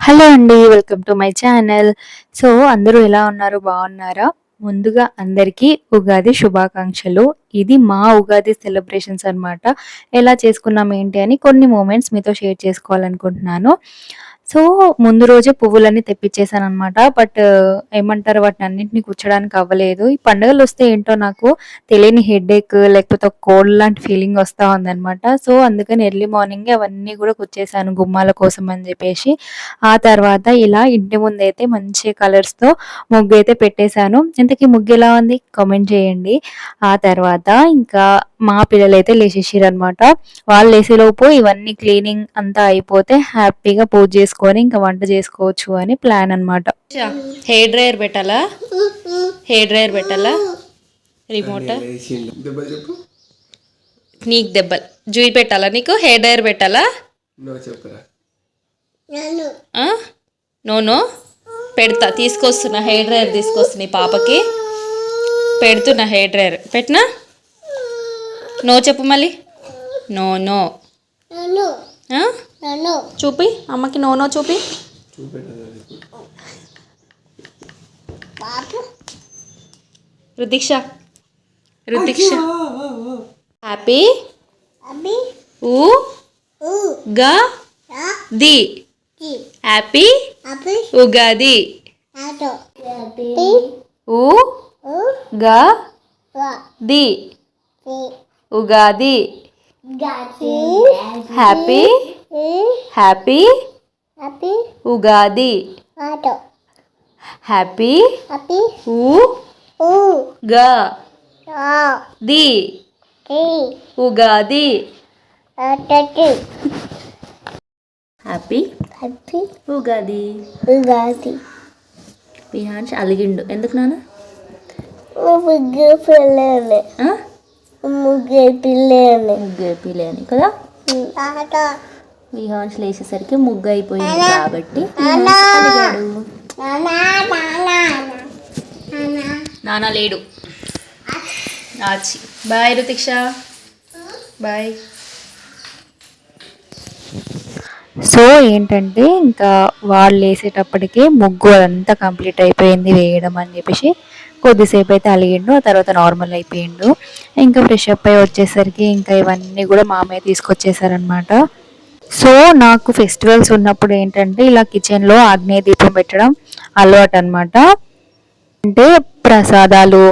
Hello అండి welcome to my channel so అందరూ ఎలా ఉన్నారు? బాగున్నారా? ముందుగా అందరికీ ఉగాది శుభాకాంక్షలు. ఇది మా ఉగాది సెలబ్రేషన్స్ అన్నమాట. ఎలా చేసుకున్నాం ఏంటి అని కొన్ని మూమెంట్స్ మీతో షేర్ చేసుకోవాలనుకుంటున్నాను. సో ముందు రోజే పువ్వులన్నీ తెప్పించేసాను అనమాట బట్ ఏమంటారు వాటిని అన్నింటినీ కూర్చోడానికి అవ్వలేదు. ఈ పండుగలు వస్తే ఏంటో నాకు తెలియని హెడేక్ లేకపోతే ఒక కోల్డ్ లాంటి ఫీలింగ్ వస్తూ ఉందన్నమాట. సో అందుకని ఎర్లీ మార్నింగ్ అవన్నీ కూడా కూర్చేసాను గుమ్మాల కోసం అని చెప్పేసి. ఆ తర్వాత ఇలా ఇంటి ముందు అయితే మంచి కలర్స్తో ముగ్గు అయితే పెట్టేశాను. ఇంతకీ ముగ్గు ఎలా ఉంది? కామెంట్ చేయండి. ఆ తర్వాత ఇంకా మా పిల్లలు అయితే లేచేసారు అనమాట వాళ్ళు లేసేలోపు ఇవన్నీ క్లీనింగ్ అంతా అయిపోతే హ్యాపీగా పూజ చేసుకొని ఇంకా వంట చేసుకోవచ్చు అని ప్లాన్ అనమాట హెయిర్ డ్రైయర్ పెట్టాలా? హెయిర్ డ్రైయర్ పెట్టాలా? రిమోట్? నీకు దెబ్బలు జూయి పెట్టాలా నీకు? హెయిర్ డ్రైయర్ పెట్టాలా? నువ్వు చెప్పురా. ఆ? నో నో పెడతా తీసుకొస్తున్నా. హెయిర్ డ్రైయర్ తీసుకొస్తున్నా ఈ పాపకి. పెడుతున్నా హెయిర్ డ్రైయర్. పెట్టినా? నో చెప్పు మళ్ళీ. నో నో ఆ? చూపి అమ్మకి నో నో చూపి రుతిక్ష రుతిక్ష హ్యాపీ ఊ గా ది. హ్యాపీ ఉగాది. ఊ గా the. Ugadi. Happy happy Ugadi happy ఊ గా ది ఉగాది హ్యాపీ ఉగాది పిహాన్స్ అలిగిండు. ఎందుకు నాన్న? ఆ? ముగ్గురు పిల్లే అని కదా? విహాన్స్ లేచేసరికి ముగ్గు అయిపోయింది కాబట్టి నాన్న లేడు. ఆచి. బాయ్ రుతిక్ష. బాయ్. సో ఏంటంటే ఇంకా వాళ్ళు వేసేటప్పటికి ముగ్గు అదంతా కంప్లీట్ అయిపోయింది వేయడం అని చెప్పేసి కొద్దిసేపు అయితే అలిగిండు ఆ తర్వాత నార్మల్ అయిపోయిండు. ఇంకా ఫ్రెష్ అప్ అయి వచ్చేసరికి ఇంకా ఇవన్నీ కూడా మామయ్య తీసుకొచ్చేసారనమాట సో నాకు ఫెస్టివల్స్ ఉన్నప్పుడు ఏంటంటే ఇలా కిచెన్లో ఆగ్నేయ దీపం పెట్టడం అలవాటు అనమాట అంటే ప్రసాదాలు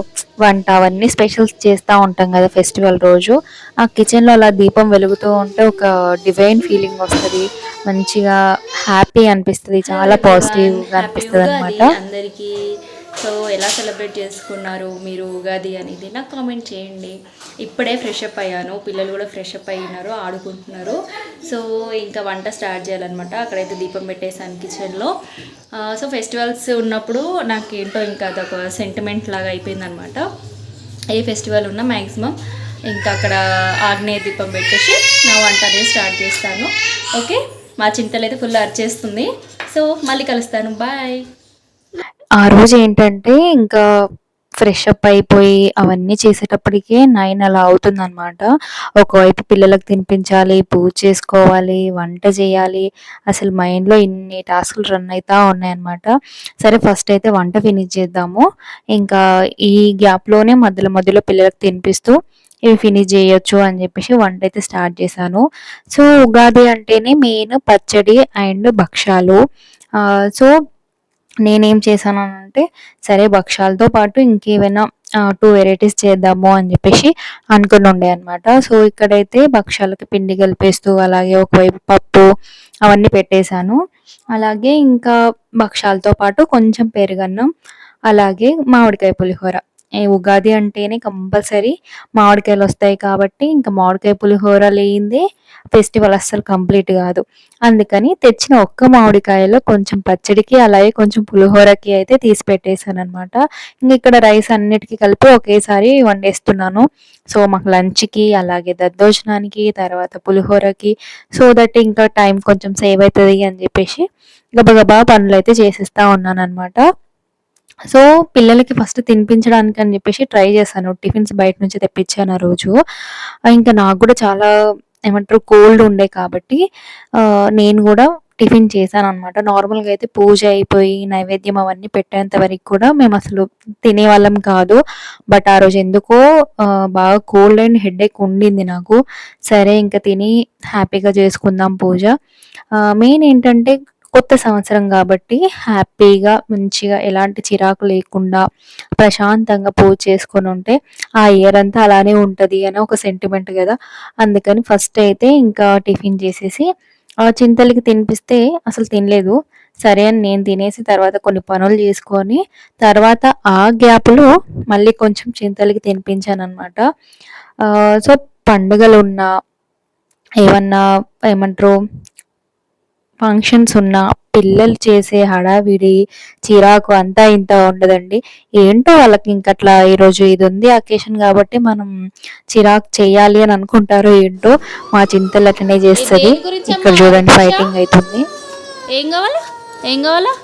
వంట అవన్నీ స్పెషల్స్ చేస్తూ ఉంటాం కదా ఫెస్టివల్ రోజు. ఆ కిచెన్లో అలా దీపం వెలుగుతూ ఉంటే ఒక డివైన్ ఫీలింగ్ వస్తుంది. మంచిగా హ్యాపీ అనిపిస్తుంది చాలా పాజిటివ్గా అనిపిస్తుంది అనమాట అందరికీ. సో ఎలా సెలబ్రేట్ చేసుకున్నారు మీరు ఉగాది అనేది? నాకు కామెంట్ చేయండి. ఇప్పుడే ఫ్రెష్ అప్ అయ్యాను. పిల్లలు కూడా ఫ్రెష్ అప్ అయినారు ఆడుకుంటున్నారు. సో ఇంకా వంట స్టార్ట్ చేయాలన్నమాట. అక్కడైతే దీపం పెట్టేసాను కిచెన్లో సో ఫెస్టివల్స్ ఉన్నప్పుడు నాకు ఏంటో ఇంకా అదొక సెంటిమెంట్ లాగా అయిపోయిందనమాట ఏ ఫెస్టివల్ ఉన్నా మ్యాక్సిమం ఇంకా అక్కడ ఆగ్నేయ దీపం పెట్టేసి నా వంట అనేది స్టార్ట్ చేస్తాను. ఓకే? మా చింతలు అయితే ఫుల్ అరిచేస్తుంది. సో మళ్ళీ కలుస్తాను. బాయ్ ఆ రోజు ఏంటంటే ఇంకా ఫ్రెష్ అప్ అయిపోయి అవన్నీ చేసేటప్పటికే నైన్ అలా అవుతుంది అనమాట ఒకవైపు పిల్లలకు తినిపించాలి పూజ చేసుకోవాలి వంట చేయాలి. అసలు మైండ్లో ఇన్ని టాస్కులు రన్ అవుతూ ఉన్నాయన్నమాట. సరే ఫస్ట్ అయితే వంట ఫినిష్ చేద్దాము. ఇంకా ఈ గ్యాప్లోనే మధ్యలో మధ్యలో పిల్లలకు తినిపిస్తూ ఇవి ఫినిష్ చేయొచ్చు అని చెప్పేసి వంట అయితే స్టార్ట్ చేశాను. సో ఉగాది అంటేనే మెయిన్ పచ్చడి అండ్ భక్ష్యాలు. సో నేనేం చేశాను అంటే సరే భక్షాలతో పాటు ఇంకేమైనా టూ వెరైటీస్ చేద్దాము అని చెప్పేసి అనుకుని ఉండే అనమాట సో ఇక్కడైతే భక్షాలకి పిండి కలిపేస్తూ అలాగే ఒకవైపు పప్పు అవన్నీ పెట్టేశాను. అలాగే ఇంకా భక్షాలతో పాటు కొంచెం పెరుగన్నం అలాగే మామిడికాయ పులిహోర. ఉగాది అంటేనే కంపల్సరీ మామిడికాయలు వస్తాయి కాబట్టి ఇంకా మామిడికాయ పులిహోర లేనిదే ఫెస్టివల్ అస్సలు కంప్లీట్ కాదు. అందుకని తెచ్చిన ఒక్క మామిడికాయలో కొంచెం పచ్చడికి అలాగే కొంచెం పులిహోరకి అయితే తీసి పెట్టేశాను అనమాట ఇంక ఇక్కడ రైస్ అన్నిటికీ కలిపి ఒకేసారి వండేస్తున్నాను. సో మాకు లంచ్కి అలాగే దద్దోజనానికి తర్వాత పులిహోరకి సో దట్ ఇంకా టైం కొంచెం సేవ్ అవుతుంది అని చెప్పేసి గబగబా పనులు అయితే చేసేస్తా ఉన్నాను అనమాట సో పిల్లలకి ఫస్ట్ తినిపించడానికి అని చెప్పేసి ట్రై చేశాను. టిఫిన్స్ బయట నుంచి తెప్పించాను ఆ రోజు. ఇంకా నాకు కూడా చాలా ఏమంటారు కోల్డ్ ఉండే కాబట్టి నేను కూడా టిఫిన్ చేశాను అనమాట నార్మల్గా అయితే పూజ అయిపోయి నైవేద్యం అవన్నీ పెట్టేంత వరకు కూడా మేము అసలు తినేవాళ్ళం కాదు. బట్ ఆ రోజు ఎందుకో బాగా కోల్డ్ అండ్ హెడేక్ ఉండింది నాకు. సరే ఇంకా తిని హ్యాపీగా చేసుకుందాం పూజ. మెయిన్ ఏంటంటే కొత్త సంవత్సరం కాబట్టి హ్యాపీగా మంచిగా ఎలాంటి చిరాకు లేకుండా ప్రశాంతంగా పూజ చేసుకొని ఉంటే ఆ ఇయర్ అంతా అలానే ఉంటుంది అని ఒక సెంటిమెంట్ కదా. అందుకని ఫస్ట్ అయితే ఇంకా టిఫిన్ చేసేసి ఆ చింతలకి తినిపిస్తే అసలు తినలేదు. సరే అని నేను తినేసి తర్వాత కొన్ని పనులు చేసుకొని తర్వాత ఆ గ్యాప్లో మళ్ళీ కొంచెం చింతలకి తినిపించాను అనమాట సో పండుగలు ఉన్నా ఏమన్నా ఏమంటారు ఫంక్షన్స్ ఉన్నా పిల్లలు చేసే హడావిడి చిరాకు అంతా ఇంత ఉండదండి. ఏంటో వాళ్ళకి ఇంకట్లా ఈరోజు ఇది ఉంది అకేషన్ కాబట్టి మనం చిరాకు చేయాలి అని అనుకుంటారో ఏంటో మా చింతలు అట్లనే చేస్తుంది. ఇక్కడ? చూడండి? ఫైటింగ్ అవుతుంది ఏం కావాలా? ఏం కావాలా?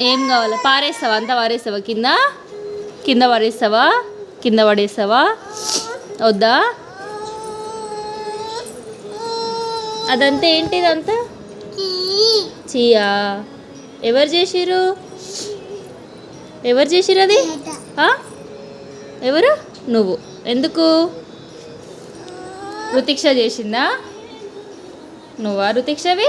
ఏం కావాలా? పారేస్తావా? అంతా పారేస్తావా? కింద? కింద పడేస్తావా కింద పడేస్తావా? వద్దా? అదంతా ఏంటి ఇదంతా చీయా? ఎవరు చేసిర్రు? ఎవరు చేసిర్రు అది? ఎవరు? నువ్వు. ఎందుకు? రుతిక్ష చేసిందా? నువ్వా రుతిక్షవి.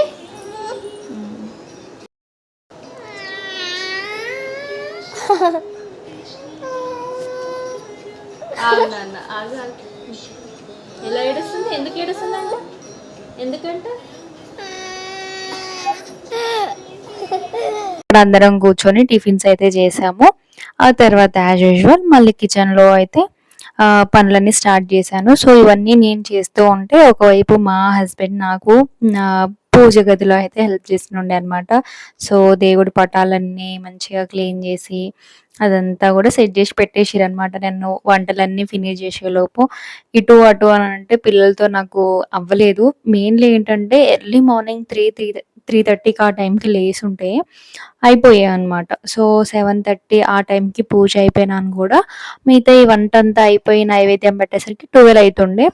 ఎలా ఏడుస్తుంది? ఎందుకు ఏడుస్తుంది అంట ఎందుకంట? ఇక్కడ అందరం కూర్చొని టిఫిన్స్ అయితే చేసాము. ఆ తర్వాత యాజ్ యూజువల్ మళ్ళీ కిచెన్లో అయితే పనులన్నీ స్టార్ట్ చేశాను. సో ఇవన్నీ నేను చేస్తూ ఉంటే ఒకవైపు మా హస్బెండ్ నాకు పూజ గదిలో అయితే హెల్ప్ చేస్తుండే అనమాట సో దేవుడి పటాలన్నీ మంచిగా క్లీన్ చేసి అదంతా కూడా సెట్ చేసి పెట్టేసిరు అనమాట నేను వంటలన్నీ ఫినిష్ చేసేలోపు. ఇటు అటు అని అంటే పిల్లలతో నాకు అవ్వలేదు. మెయిన్లీ ఏంటంటే early morning three three three థర్టీకి ఆ టైంకి లేసి ఉంటే అయిపోయాయి అనమాట సో సెవెన్ థర్టీ ఆ టైంకి పూజ అయిపోయినాను కూడా. మిగతా ఈ వంట అంతా అయిపోయి నైవేద్యం పెట్టేసరికి ట్వెల్వ్ అవుతుండే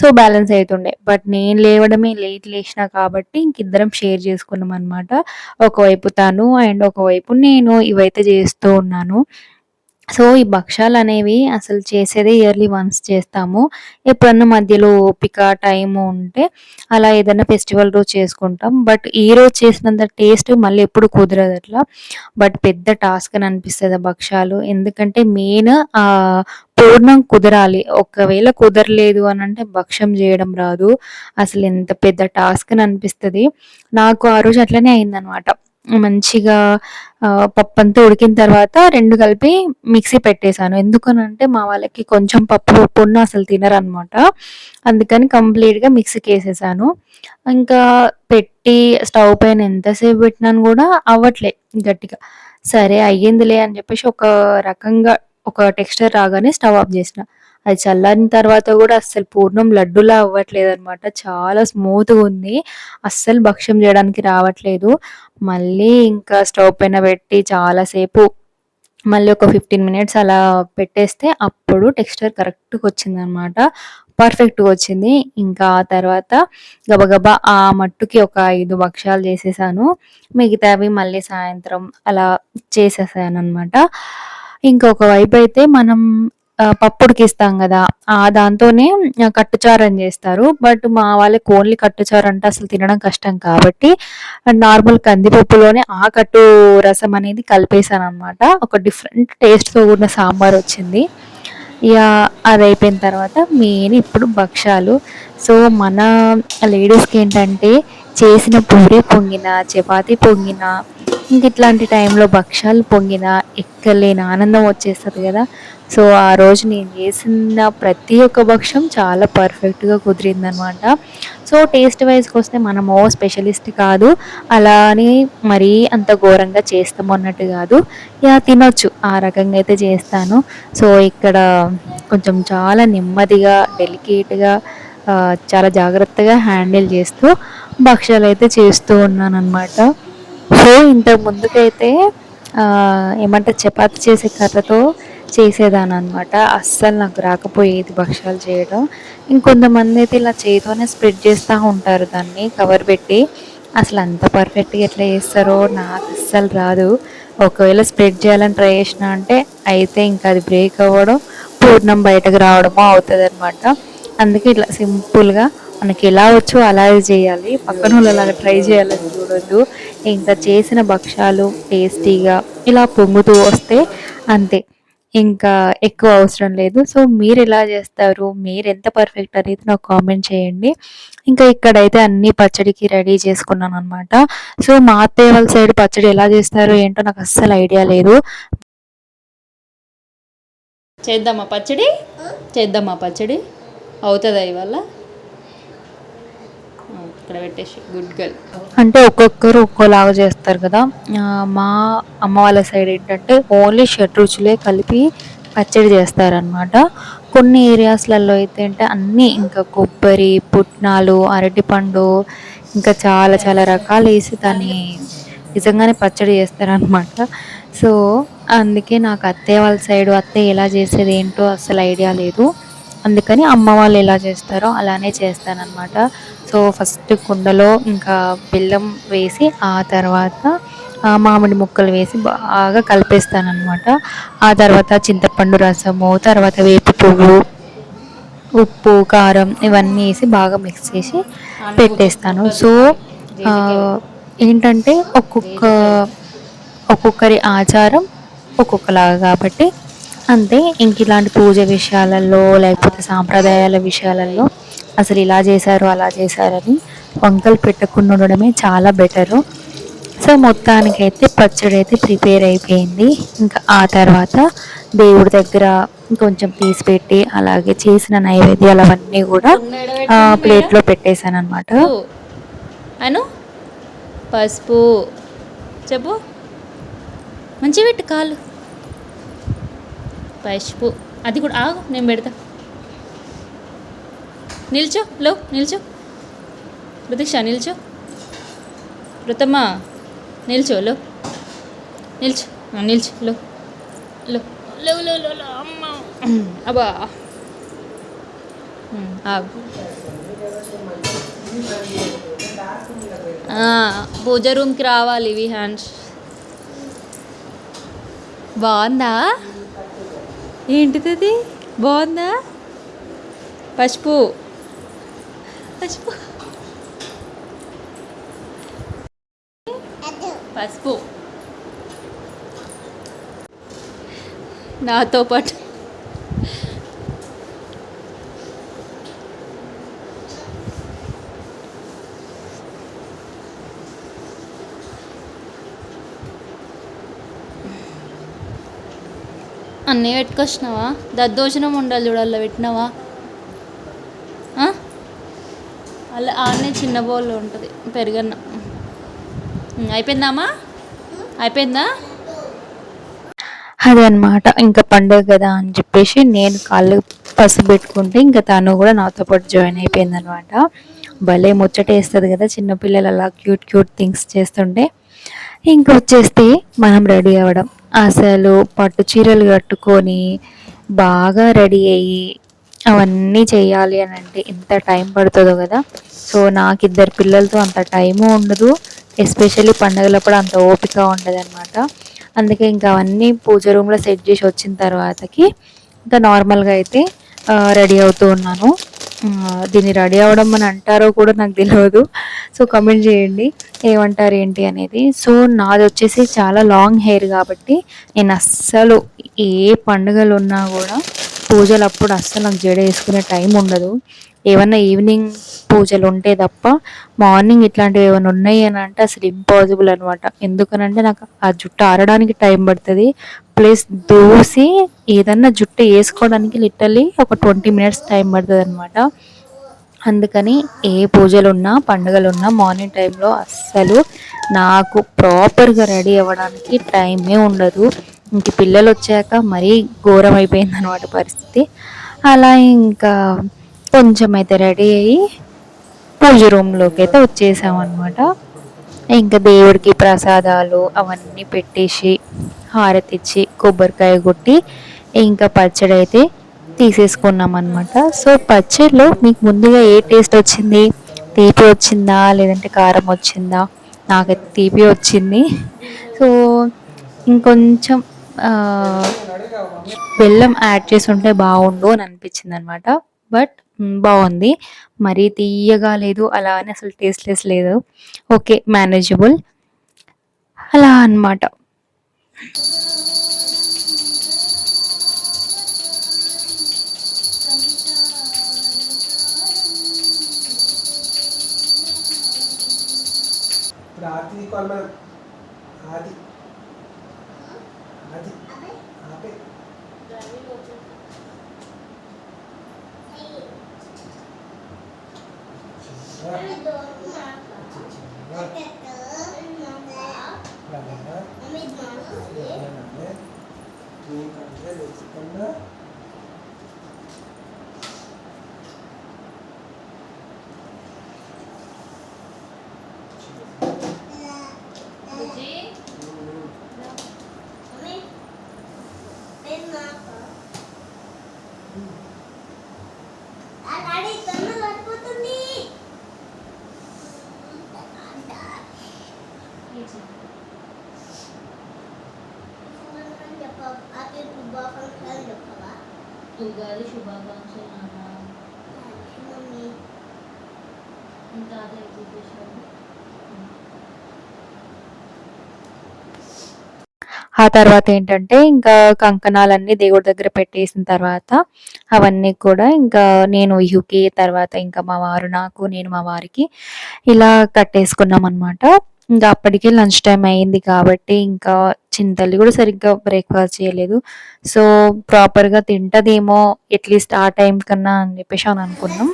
సో బ్యాలెన్స్ అవుతుండే బట్ నేను లేవడమే లేట్ లేచిన కాబట్టి ఇంకిద్దరం షేర్ చేసుకున్నాం అనమాట ఒకవైపు తను అండ్ ఒకవైపు నేను ఇవైతే చేస్తూ ఉన్నాను. సో ఈ భక్ష్యాలు అనేవి అసలు చేసేదే ఇయర్లీ వన్స్ చేస్తాము. ఎప్పుడన్నా మధ్యలో ఓపిక టైం ఉంటే అలా ఏదైనా ఫెస్టివల్ రోజు చేసుకుంటాం. బట్ ఈ రోజు చేసినంత టేస్ట్ మళ్ళీ ఎప్పుడు కుదరదు అట్లా. బట్ పెద్ద టాస్క్ అని అనిపిస్తుంది ఆ భక్షాలు ఎందుకంటే మెయిన్ పూర్ణం కుదరాలి. ఒకవేళ కుదరలేదు అని అంటే భక్ష్యం చేయడం రాదు. అసలు ఎంత పెద్ద టాస్క్ అని అనిపిస్తుంది. నాకు ఆ రోజు అట్లనే అయిందనమాట. మంచిగా పప్పు అంతా ఉడికిన తర్వాత రెండు కలిపి మిక్సీ పెట్టేశాను. ఎందుకనంటే మా వాళ్ళకి కొంచెం పప్పు పప్పు ఉన్న అసలు తినరనమాట. అందుకని కంప్లీట్గా మిక్సీకి వేసేసాను. ఇంకా పెట్టి స్టవ్ పైన ఎంతసేపు పెట్టినాను కూడా అవ్వట్లే గట్టిగా. సరే అయ్యిందిలే అని చెప్పేసి ఒక రకంగా ఒక టెక్స్చర్ రాగానే స్టవ్ ఆఫ్ చేసిన. అది చల్లారిన తర్వాత కూడా అస్సలు పూర్ణం లడ్డులా అవ్వట్లేదు అనమాట చాలా స్మూత్గా ఉంది. అస్సలు భక్ష్యం చేయడానికి రావట్లేదు. మళ్ళీ ఇంకా స్టవ్ పైన పెట్టి చాలాసేపు మళ్ళీ ఒక ఫిఫ్టీన్ మినిట్స్ అలా పెట్టేస్తే అప్పుడు టెక్స్చర్ కరెక్ట్గా వచ్చింది అనమాట పర్ఫెక్ట్గా వచ్చింది. ఇంకా ఆ తర్వాత గబగబా ఆ మట్టుకి ఒక ఐదు భక్ష్యాలు చేసేసాను. మిగతావి మళ్ళీ సాయంత్రం అలా చేసేసాను అనమాట ఇంకొక వైపు అయితే మనం పప్పుడికిస్తాం కదా ఆ దాంతోనే కట్టుచారు చేస్తారు. బట్ మా వాళ్ళకి ఓన్లీ కట్టుచారు అంటే అసలు తినడం కష్టం కాబట్టి నార్మల్ కందిపప్పులోనే ఆ కట్టు రసం అనేది కలిపేశాను అనమాట ఒక డిఫరెంట్ టేస్ట్తో కూడిన సాంబార్ వచ్చింది. ఇక అది అయిపోయిన తర్వాత మెయిన్ ఇప్పుడు భక్షాలు సో మన లేడీస్కి ఏంటంటే చేసిన పూరి పొంగిన చపాతి పొంగిన ఇంక ఇట్లాంటి టైంలో భక్ష్యాలు పొంగిన ఎక్కలేని ఆనందం వచ్చేస్తుంది కదా. సో ఆ రోజు నేను చేసిన ప్రతి ఒక్క భక్ష్యం చాలా పర్ఫెక్ట్గా కుదిరిందనమాట. సో టేస్ట్ వైజ్కి వస్తే మనము స్పెషలిస్ట్ కాదు. అలా అని మరీ అంత ఘోరంగా చేస్తాము అన్నట్టు కాదు. యా తినొచ్చు. ఆ రకంగా అయితే చేస్తాను. సో ఇక్కడ కొంచెం చాలా నెమ్మదిగా డెలికేట్గా చాలా జాగ్రత్తగా హ్యాండిల్ చేస్తూ భక్ష్యాలు అయితే చేస్తూ ఉన్నాను అనమాట సో ఇంతకు ముందుకైతే ఏమంటే చపాతి చేసే కర్రతో చేసేదాన్ని అనమాట అస్సలు నాకు రాకపోయేది భక్ష్యాలు చేయడం. ఇంకొంతమంది అయితే ఇలా చేతితోనే స్ప్రెడ్ చేస్తూ ఉంటారు దాన్ని కవర్ పెట్టి. అసలు అంత పర్ఫెక్ట్గా ఎట్లా చేస్తారో నాకు అస్సలు రాదు. ఒకవేళ స్ప్రెడ్ చేయాలని ట్రై చేసిన అంటే అయితే ఇంకా అది బ్రేక్ అవ్వడం పూర్ణం బయటకు రావడమో అవుతుంది అనమాట అందుకే ఇట్లా సింపుల్గా మనకి ఎలా వచ్చో అలాగే చేయాలి. పక్కన వాళ్ళలాగా ట్రై చేయాలని చూడొద్దు. ఇంకా చేసిన భక్ష్యాలు టేస్టీగా ఇలా పొంగుతూ వస్తే అంతే. ఇంకా ఎక్కువ అవసరం లేదు. సో మీరు ఎలా చేస్తారు? మీరు ఎంత పర్ఫెక్ట్ అనేది నాకు కామెంట్ చేయండి. ఇంకా ఇక్కడైతే అన్ని పచ్చడికి రెడీ చేసుకున్నాను అనమాట సో మా అత్తయ్య వాళ్ళ సైడ్ పచ్చడి ఎలా చేస్తారో ఏంటో నాకు అస్సలు ఐడియా లేదు. చేద్దామా పచ్చడి? చేద్దామా పచ్చడి? అవుతుందా ఇవాళ? ఇక్కడ పెట్టేసి గుడ్ గర్ల్ అంటే ఒక్కొక్కరు ఒక్కోలాగా చేస్తారు కదా. మా అమ్మ వాళ్ళ సైడ్ ఏంటంటే ఓన్లీ షడ్ రుచులే కలిపి పచ్చడి చేస్తారనమాట కొన్ని ఏరియాస్లలో అయితే అంటే అన్నీ ఇంకా కొబ్బరి పుట్నాలు అరటిపండు ఇంకా చాలా చాలా రకాలు వేసి దాన్ని నిజంగానే పచ్చడి చేస్తారనమాట సో అందుకే నాకు అత్తయ్య వాళ్ళ సైడ్ అత్తయ్య ఎలా చేసేది ఏంటో అసలు ఐడియా లేదు. అందుకని అమ్మ వాళ్ళు ఎలా చేస్తారో అలానే చేస్తానన్నమాట సో ఫస్ట్ కుండలో ఇంకా బెల్లం వేసి ఆ తర్వాత మామిడి ముక్కలు వేసి బాగా కలిపేస్తానమాట ఆ తర్వాత చింతపండు రసము తర్వాత వేపు పువ్వు ఉప్పు కారం ఇవన్నీ వేసి బాగా మిక్స్ చేసి పెట్టేస్తాను. సో ఏంటంటే ఒక్కొక్క ఒక్కొక్కరి ఆచారం ఒక్కొక్కలాగా కాబట్టి అంతే ఇంక ఇలాంటి పూజ విషయాలలో లేకపోతే సాంప్రదాయాల విషయాలలో అసలు ఇలా చేశారు అలా చేశారని వంకలు పెట్టకుండా ఉండడమే చాలా బెటరు. సో మొత్తానికైతే పచ్చడి అయితే ప్రిపేర్ అయిపోయింది. ఇంకా ఆ తర్వాత దేవుడి దగ్గర కొంచెం తీసి పెట్టి అలాగే చేసిన నైవేద్యాలు అవన్నీ కూడా ప్లేట్లో పెట్టేశాను అనమాట పసుపు. అను? పసుపు. చెప్పు. మంచి పెట్టు కాలు. పసుపు. అది కూడా ఆగు నేను పెడతా. నిల్చో లో నిల్చో. ప్రతీక్ష నిల్చో. రుతమ్మా నిల్చో లో నిల్చో నిల్చో లో లో లో లో లో లో అమ్మ. అబ్బా. ఆగు. పూజ రూమ్కి రావాలి ఇవి హ్యాండ్స్ బాగుందా? ఏంటిది బాగుందా? పసుపు. పసుపు. పసుపు. నాతో పాటు అన్నీ పెట్టుకొచ్చినావా? దద్దోజనం ఉండాలి చూడాలి పెట్టినావా? అలా ఆడనే చిన్న బౌల్లో ఉంటుంది పెరుగన్న. అయిపోయిందామా? అయిపోయిందా? అదే అనమాట ఇంకా పండుగ కదా అని చెప్పేసి నేను కాళ్ళు పసుపు పెట్టుకుంటే ఇంకా తను కూడా నాతో పాటు జాయిన్ అయిపోయింది అనమాట భలే ముచ్చటేస్తుంది కదా చిన్నపిల్లలు అలా క్యూట్ క్యూట్ థింగ్స్ చేస్తుంటే. ఇంకా వచ్చేస్తే మనం రెడీ అవ్వడం. అసలు పట్టు చీరలు కట్టుకొని బాగా రెడీ అయ్యి అవన్నీ చేయాలి అని అంటే ఎంత టైం పడుతుందో కదా. సో నాకు ఇద్దరు పిల్లలతో అంత టైము ఉండదు. ఎస్పెషల్లీ పండగలప్పుడు అంత ఓపిక ఉండదు అనమాట అందుకే ఇంకా అవన్నీ పూజ రూమ్లో సెట్ చేసి వచ్చిన తర్వాతకి ఇంకా నార్మల్గా అయితే రెడీ అవుతూ ఉన్నాను. దీన్ని రెడీ అవ్వడం అని అంటారో కూడా నాకు తెలియదు సో కమెంట్ చేయండి. ఏమంటారు ఏంటి అనేది. సో నాది వచ్చేసి చాలా లాంగ్ హెయిర్ కాబట్టి నేను అస్సలు ఏ పండుగలు ఉన్నా కూడా పూజలు అప్పుడు అస్సలు నాకు జడ వేసుకునే టైం ఉండదు. ఏమన్నా ఈవినింగ్ పూజలు ఉంటే తప్ప మార్నింగ్ ఇట్లాంటివి ఏమైనా ఉన్నాయి అని అంటే అసలు ఇంపాసిబుల్ అనమాట ఎందుకనంటే నాకు ఆ జుట్టు ఆరడానికి టైం పడుతుంది. ప్లస్ దూసి ఏదన్నా జుట్టు వేసుకోవడానికి లిటరలీ ఒక ట్వంటీ మినిట్స్ టైం పడుతుంది అనమాట అందుకని ఏ పూజలు ఉన్నా పండుగలు ఉన్నా మార్నింగ్ టైంలో అస్సలు నాకు ప్రాపర్గా రెడీ అవ్వడానికి టైమే ఉండదు. ఇంక పిల్లలు వచ్చాక మరీ ఘోరం అయిపోయింది అనమాట పరిస్థితి. అలా ఇంకా కొంచెం అయితే రెడీ అయ్యి పూజ రూమ్లోకి అయితే వచ్చేసామన్నమాట. ఇంకా దేవుడికి ప్రసాదాలు అవన్నీ పెట్టేసి హారతి ఇచ్చి కొబ్బరికాయ కొట్టి ఇంకా పచ్చడి అయితే తీసేసుకున్నాం అనమాట సో పచ్చడిలో మీకు ముందుగా ఏ టేస్ట్ వచ్చింది? తీపి వచ్చిందా? లేదంటే కారం వచ్చిందా? నాకైతే తీపి వచ్చింది. సో ఇంకొంచెం బెల్లం యాడ్ చేసి ఉంటే బాగుండు అని అనిపించింది అనమాట బట్ బాగుంది. మరీ తీయగా లేదు అలా అని అసలు టేస్ట్లెస్ లేదు. ఓకే మేనేజబుల్ అలా అన్నమాట. ఇప్పుడు ఆర్తి కాల్ మనం. ఆది. ఆది. ఆపే. ఉగాది శుభాకాంక్షలు నాన్న. ఆ తర్వాత ఏంటంటే ఇంకా కంకణాలన్నీ దేవుడి దగ్గర పెట్టేసిన తర్వాత అవన్నీ కూడా ఇంకా నేను ఇహుకి తర్వాత ఇంకా మా వారు నాకు నేను మా వారికి ఇలా కట్టేసుకున్నాం అనమాట ఇంకా అప్పటికే లంచ్ టైం అయింది కాబట్టి ఇంకా చింతల్లి కూడా సరిగ్గా బ్రేక్ఫాస్ట్ చేయలేదు. సో ప్రాపర్గా తింటదేమో అట్లీస్ట్ ఆ టైం కన్నా అని చెప్పేసి అని అనుకున్నాం.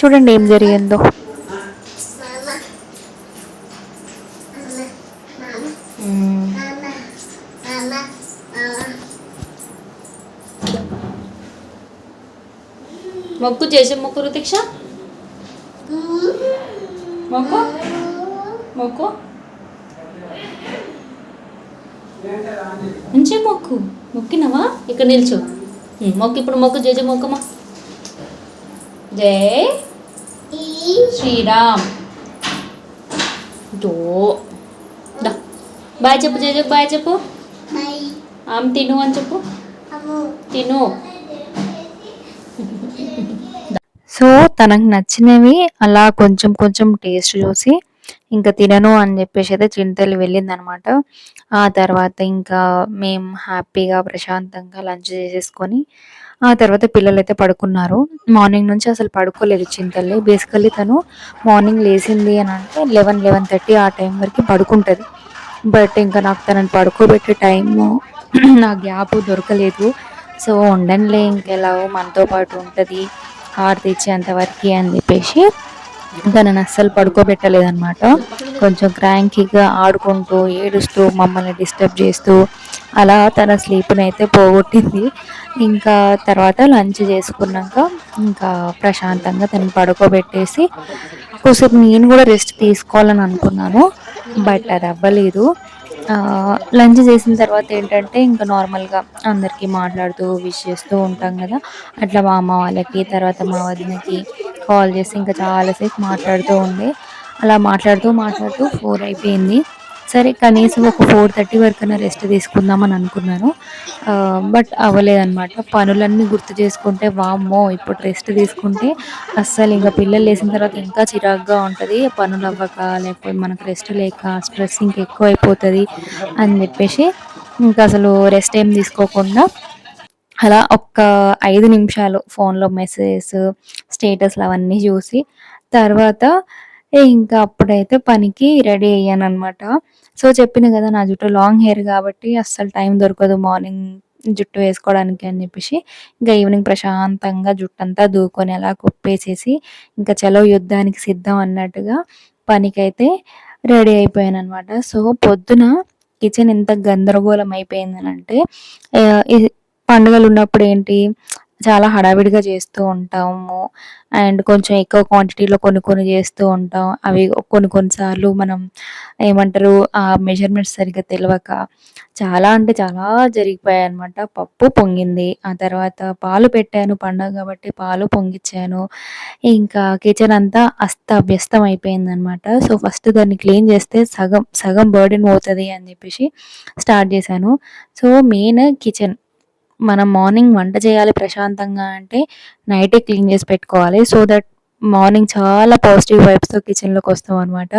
చూడండి ఏం జరిగిందో. మొక్కు చేసే మొక్కు రుతిక్ష? మొక్కు? మొక్కు? మంచి మొక్కు. మొక్కినవా? ఇక్కడ నిల్చో. మొక్కు ఇప్పుడు మొక్కు. జయ జయ మొక్కమా? జై శ్రీరామ్. దో దా. బాయ్ చెప్పు జయ చెప్పు బాయ్ చెప్పు. ఆమె తిను అని చెప్పు. తిను. సో తనకు నచ్చినవి అలా కొంచెం కొంచెం టేస్ట్ చూసి ఇంకా తినను అని చెప్పేసి అయితే చింతలు వెళ్ళిందనమాట. ఆ తర్వాత ఇంకా మేము హ్యాపీగా ప్రశాంతంగా లంచ్ చేసేసుకొని ఆ తర్వాత పిల్లలు అయితే పడుకున్నారు. మార్నింగ్ నుంచి అసలు పడుకోలేదు చింతల్లి. బేసికల్లీ తను మార్నింగ్ లేచింది అని అంటే లెవెన్ లెవెన్ థర్టీ ఆ టైం వరకు పడుకుంటుంది. బట్ ఇంకా నాకు తనని పడుకోబెట్టే టైము నా గ్యాప్ దొరకలేదు. సో ఉండనులే ఇంకెలాగో మనతో పాటు ఉంటుంది కార్ తెచ్చేంతవరకు అని చెప్పేసి తనని అస్సలు పడుకోబెట్టలేదన్నమాట. కొంచెం క్రాంకీగా ఆడుకుంటూ ఏడుస్తూ మమ్మల్ని డిస్టర్బ్ చేస్తూ అలా తన స్లీప్ని అయితే పోగొట్టింది. ఇంకా తర్వాత లంచ్ చేసుకున్నాక ఇంకా ప్రశాంతంగా తను పడుకోబెట్టేసి కొంచెం నేను కూడా రెస్ట్ తీసుకోవాలని అనుకున్నాను. బట్ అది అవ్వలేదు. లంచ్ చేసిన తర్వాత ఏంటంటే ఇంకా నార్మల్గా అందరికీ మాట్లాడుతూ విష్ చేస్తూ ఉంటాం కదా. అట్లా మా అమ్మ వాళ్ళకి తర్వాత మా వదినకి కాల్ చేసి ఇంకా చాలాసేపు మాట్లాడుతూ ఉండే. అలా మాట్లాడుతూ మాట్లాడుతూ ఫోర్ అయిపోయింది. సరే కనీసం ఒక ఫోర్ థర్టీ వరకైనా రెస్ట్ తీసుకుందామని అనుకున్నాను. బట్ అవ్వలేదన్నమాట. పనులన్నీ గుర్తు చేసుకుంటే వామ్మో ఇప్పుడు రెస్ట్ తీసుకుంటే అస్సలు ఇంకా పిల్లలు లేసిన తర్వాత ఇంకా చిరాగ్గా ఉంటుంది. పనులు అవ్వక లేకపోతే మనకు రెస్ట్ లేక స్ట్రెస్ ఇంకా ఎక్కువ అయిపోతుంది అని చెప్పేసి ఇంకా అసలు రెస్ట్ ఏం తీసుకోకుండా అలా ఒక్క ఐదు నిమిషాలు ఫోన్లో మెసేజెస్ స్టేటస్లు అవన్నీ చూసి తర్వాత ఇంకా అప్పుడైతే పనికి రెడీ అయ్యాను అనమాట సో చెప్పిన కదా నా జుట్టు లాంగ్ హెయిర్ కాబట్టి అస్సలు టైం దొరకదు మార్నింగ్ జుట్టు వేసుకోవడానికి అని చెప్పేసి. ఇంకా ఈవినింగ్ ప్రశాంతంగా జుట్టు అంతా దూకొని అలా కుప్పేసేసి ఇంకా చలో యుద్ధానికి సిద్ధం అన్నట్టుగా పనికైతే రెడీ అయిపోయాను అనమాట సో పొద్దున కిచెన్ ఎంత గందరగోళం అయిపోయిందనంటే ఆ, పండుగలు ఉన్నప్పుడు ఏంటి చాలా హడావిడిగా చేస్తూ ఉంటాము. అండ్ కొంచెం ఎక్కువ క్వాంటిటీలో కొన్ని కొన్ని చేస్తూ ఉంటాం. అవి కొన్ని కొన్నిసార్లు మనం ఏమంటారు ఆ మెజర్మెంట్స్ సరిగ్గా తెలియక చాలా అంటే చాలా జరిగిపోయాయి అనమాట పప్పు పొంగింది. ఆ తర్వాత పాలు పెట్టాను పండగ కాబట్టి పాలు పొంగిచ్చాను. ఇంకా కిచెన్ అంతా అస్తవ్యస్తం అయిపోయింది అనమాట సో ఫస్ట్ దాన్ని క్లీన్ చేస్తే సగం సగం బర్డెన్ పోతుంది అని చెప్పేసి స్టార్ట్ చేశాను. సో మెయిన్ కిచెన్ మనం మార్నింగ్ వంట చేయాలి ప్రశాంతంగా అంటే నైటే క్లీన్ చేసి పెట్టుకోవాలి. సో దట్ మార్నింగ్ చాలా పాజిటివ్ వైబ్స్తో కిచెన్లోకి వస్తాం అనమాట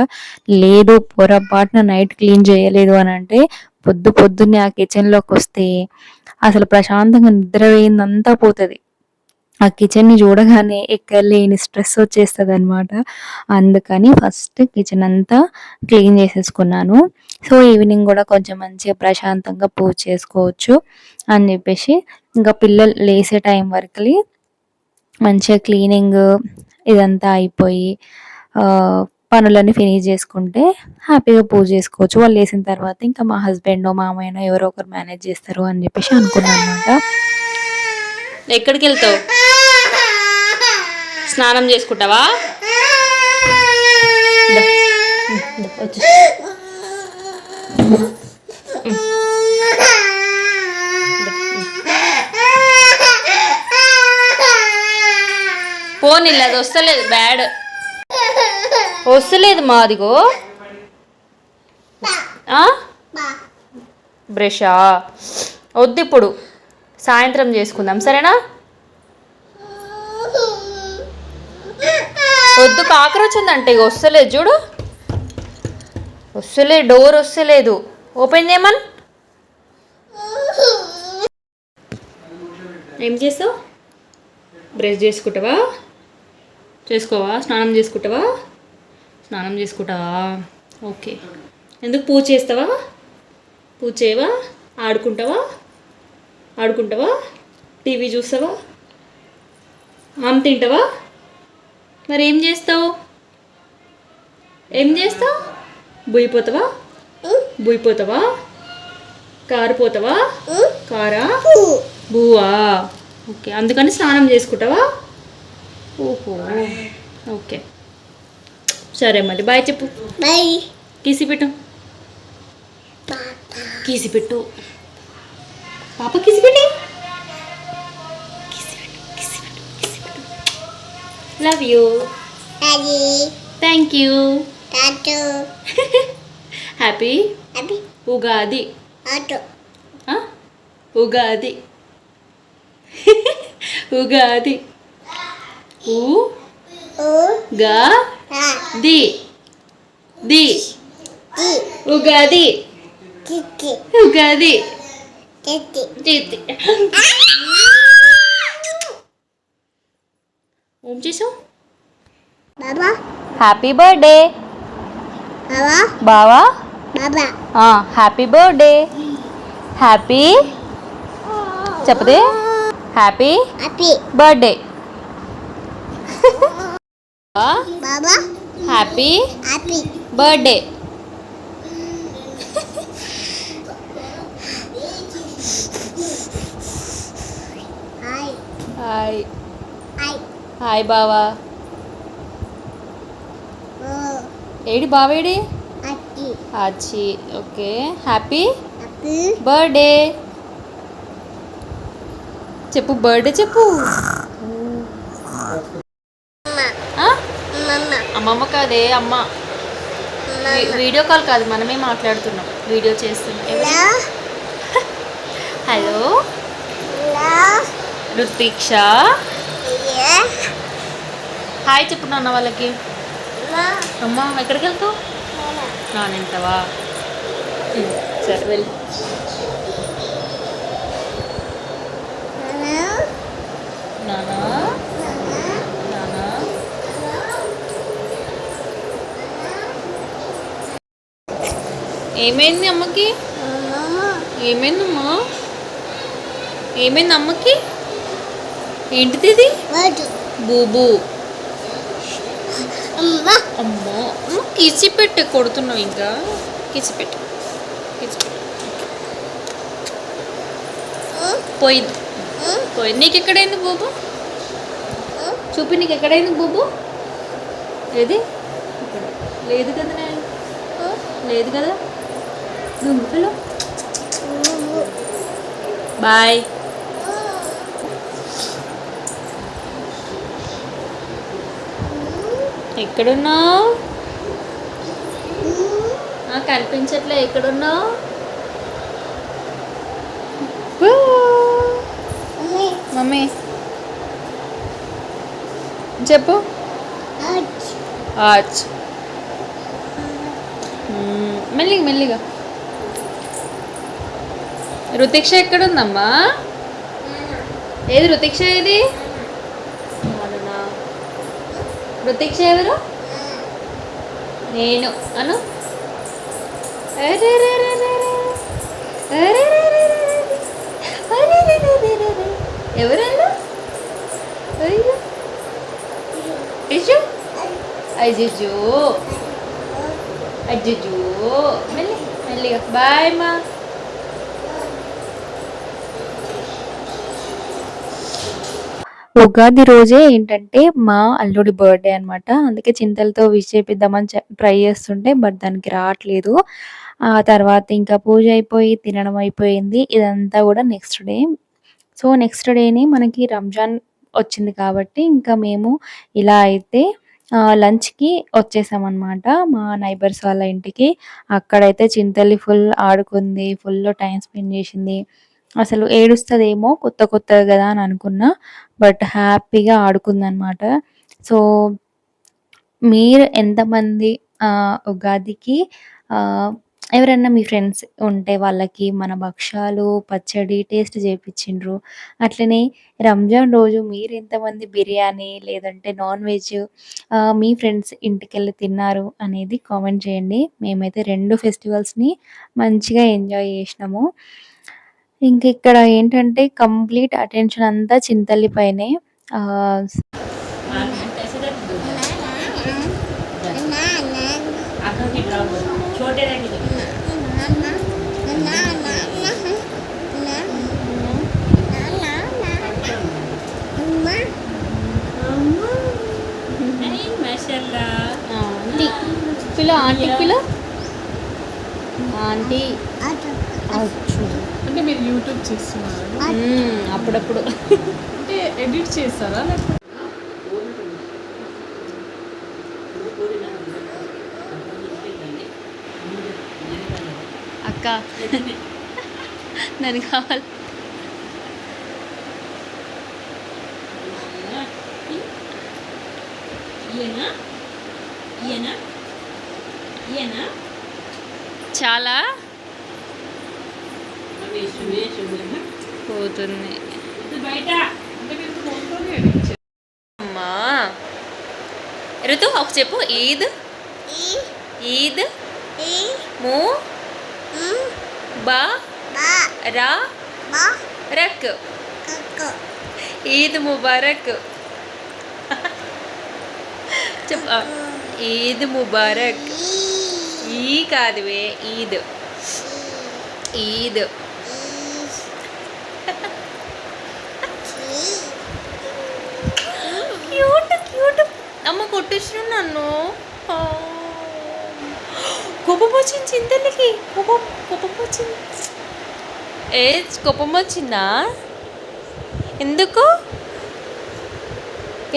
లేదు పొరపాటున నైట్ క్లీన్ చేయలేదు అని అంటే పొద్దు పొద్దున్నే ఆ కిచెన్లోకి వస్తే అసలు ప్రశాంతంగా నిద్ర వేయిందంతా పోతుంది. ఆ కిచెన్ని చూడగానే ఎక్కలేని స్ట్రెస్ వచ్చేస్తుంది అనమాట అందుకని ఫస్ట్ కిచెన్ అంతా క్లీన్ చేసేసుకున్నాను. సో ఈవినింగ్ కూడా కొంచెం మంచిగా ప్రశాంతంగా పూజ చేసుకోవచ్చు అని చెప్పేసి ఇంకా పిల్లలు లేసే టైం వరకు మంచిగా క్లీనింగ్ ఇదంతా అయిపోయి పనులన్నీ ఫినిష్ చేసుకుంటే హ్యాపీగా పూజ చేసుకోవచ్చు. వాళ్ళు వేసిన తర్వాత ఇంకా మా హస్బెండో మామయ్యనో ఎవరో ఒకరు మేనేజ్ చేస్తారు అని చెప్పేసి అనుకున్నాను అనమాట ఎక్కడికి వెళ్తావు స్నానం చేసుకుంటావా. పోనీలే అది వస్తలేదు బ్యాడ్. వస్తలేదు మా అదిగో. ఆ? బ్రషా? వద్దు ఇప్పుడు. సాయంత్రం చేసుకుందాం సరేనా? వద్దు కాకరోచ్ ఉందంటే ఇక వస్తలేదు చూడు. వస్తలే డోర్ వస్తలేదు. ఓపెన్ చేయమన్. ఏం చేస్తావు? బ్రష్ చేసుకుంటావా? చేసుకోవా? స్నానం చేసుకుంటావా? స్నానం చేసుకుంటావా? ఓకే. ఎందుకు పూజ చేస్తావా? పూజ చేయవా? ఆడుకుంటావా? ఆడుకుంటావా? టీవీ చూస్తావా? ఆమె తింటావా? మరి ఏం చేస్తావు? ఏం చేస్తావు? బుయిపోతావా బుయిపోతావా కారిపోతావా? కారా? బువా ఓకే అందుకని స్నానం చేసుకుంటావా? ఓహో ఓకే. సరే మరి బాయ్ చెప్పు. Bye. కీసి పెట్టు. కీసి పెట్టు. పాప కీసి పెట్టి love you. Thank you. Happy. Ugadi? Ugadi Ugadi O. గా. ది ది. ఉగాది. ఉగాది ఏం చేసావు. Happy birthday. బావా. Happy birthday happy చెప్పదే happy Happy. Birthday. Happy Happy. Birthday hi. Hi బావా. ఏడి బావేడి. అచ్చి ఓకే హ్యాపీ. బర్త్డే చెప్పు బర్త్డే చెప్పు. అమ్మమ్మ కాదే అమ్మ. వీడియో కాల్ కాదు మనమే మాట్లాడుతున్నాం వీడియో చేస్తున్నాం. హలో. రుత్విక్ష హాయ్ చెప్పు నాన్న వాళ్ళకి. అమ్మ ఎక్కడికి వెళ్తావు? నానెంతవా సరే వెళ్ళి. నానా నానా ఏమైంది అమ్మకి? ఏమైందమ్మా? ఏమైంది అమ్మకి? ఏంటిది ఇది? బూబు. అమ్మో. అమ్మ. కిసి పెట్టే కొడుతున్నావు ఇంకా. కిసి పెట్టు కిసి పెట్టు పోయింది పోయింది నీకు ఎక్కడైంది బూబు చూపి నీకు ఎక్కడైంది బూబు? ఏది? లేదు కదా నేను. లేదు కదా. దుంపలు బాయ్. ఎక్కడున్నావు? కనిపించట్లే ఎక్కడున్నావు? మమ్మీ. చెప్పు. What? ఆచ్ మెల్లిగా మెల్లిగా. రుతిక్ష ఎక్కడుందమ్మా? ఏది రుతిక్ష ఏది? ప్రతీక్ష ఎవరు నేను అను. ఎవరన్నా? అయ్యో. ఇషు అయ్యో అజ్జో. మెల్లి మెల్లిగా. బాయ్ మా ఉగాది రోజే ఏంటంటే మా అల్లుడి బర్త్డే అనమాట అందుకే చింతలతో విష్ చేపిద్దామని ట్రై చేస్తుంటే బట్ దానికి రావట్లేదు. ఆ తర్వాత ఇంకా పూజ అయిపోయి తినడం అయిపోయింది. ఇదంతా కూడా నెక్స్ట్ డే సో నెక్స్ట్ డేని మనకి రంజాన్ వచ్చింది కాబట్టి ఇంకా మేము ఇలా అయితే లంచ్కి వచ్చేసామన్నమాట. మా నైబర్స్ వాళ్ళ ఇంటికి. అక్కడైతే చింతలి ఫుల్ ఆడుకుంది ఫుల్ టైం స్పెండ్ చేసింది. అసలు ఏడుస్తుందేమో కొత్త కొత్త కదా అని అనుకున్నా బట్ హ్యాపీగా ఆడుకుందనమాట సో మీరు ఎంతమంది ఉగాదికి ఎవరన్నా మీ ఫ్రెండ్స్ ఉంటే వాళ్ళకి మన భక్ష్యాలు పచ్చడి టేస్ట్ చేపించిండ్రు. అట్లనే రంజాన్ రోజు మీరు ఎంతమంది బిర్యానీ లేదంటే నాన్ వెజ్ మీ ఫ్రెండ్స్ ఇంటికెళ్ళి తిన్నారు అనేది కామెంట్ చేయండి. మేమైతే రెండు ఫెస్టివల్స్ని మంచిగా ఎంజాయ్ చేసినాము. ఇంక ఇక్కడ ఏంటంటే కంప్లీట్ అటెన్షన్ అంతా చింతల్లి పైనే. ఆ, ఆంటీ. పిలో aunty aunty. అంటే మీరు యూట్యూబ్ చేస్తున్నారా. అప్పుడప్పుడు. అంటే ఎడిట్ చేస్తారా లేకపోతే? అక్క. దానికి కావాలి. చాలా. పోతుంది. అమ్మా. ఋతు ఒక చెప్పు. ఈద్? ఈద్? మూ? బా? రా? రక్. ఈద్ ముబారక్. చెప్పు. ఈద్ ముబారక్. ఈ కాదువే ఈద్. ఈద్. Cute cute. అమ్మ కొట్టేసిన నన్ను. కోపం వచ్చింది చింతలకి కోపం కోపం వచ్చింది. ఏ కోపం వచ్చిందా? ఎందుకు?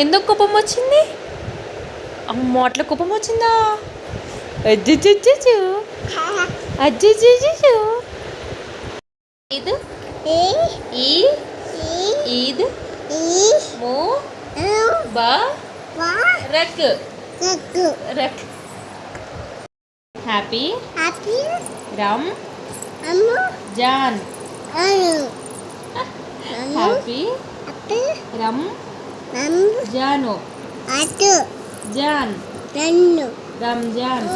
ఎందుకు కోపం వచ్చింది? అమ్మో అట్లా కోపం వచ్చిందా? అజ్జు అజ్జు ఈద్ ఈ ఈద్ ము బా. రక్. రక్. హ్యాపీ? రమ్. I'm జాన్. హ్యాపీ? Happy, రమ్. జాను. జాన్. రంజాన్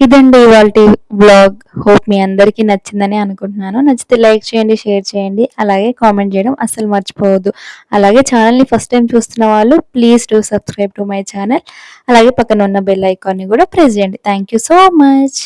ఇదండి ఇవాళ బ్లాగ్ హోప్ మీ అందరికీ నచ్చిందని అనుకుంటున్నాను. నచ్చితే లైక్ చేయండి షేర్ చేయండి. అలాగే కామెంట్ చేయడం అస్సలు మర్చిపోవద్దు. అలాగే ఛానల్ని ఫస్ట్ టైం చూస్తున్న వాళ్ళు please do subscribe to my channel అలాగే పక్కన ఉన్న బెల్ ఐకాన్ని కూడా ప్రెస్ చేయండి. Thank you so much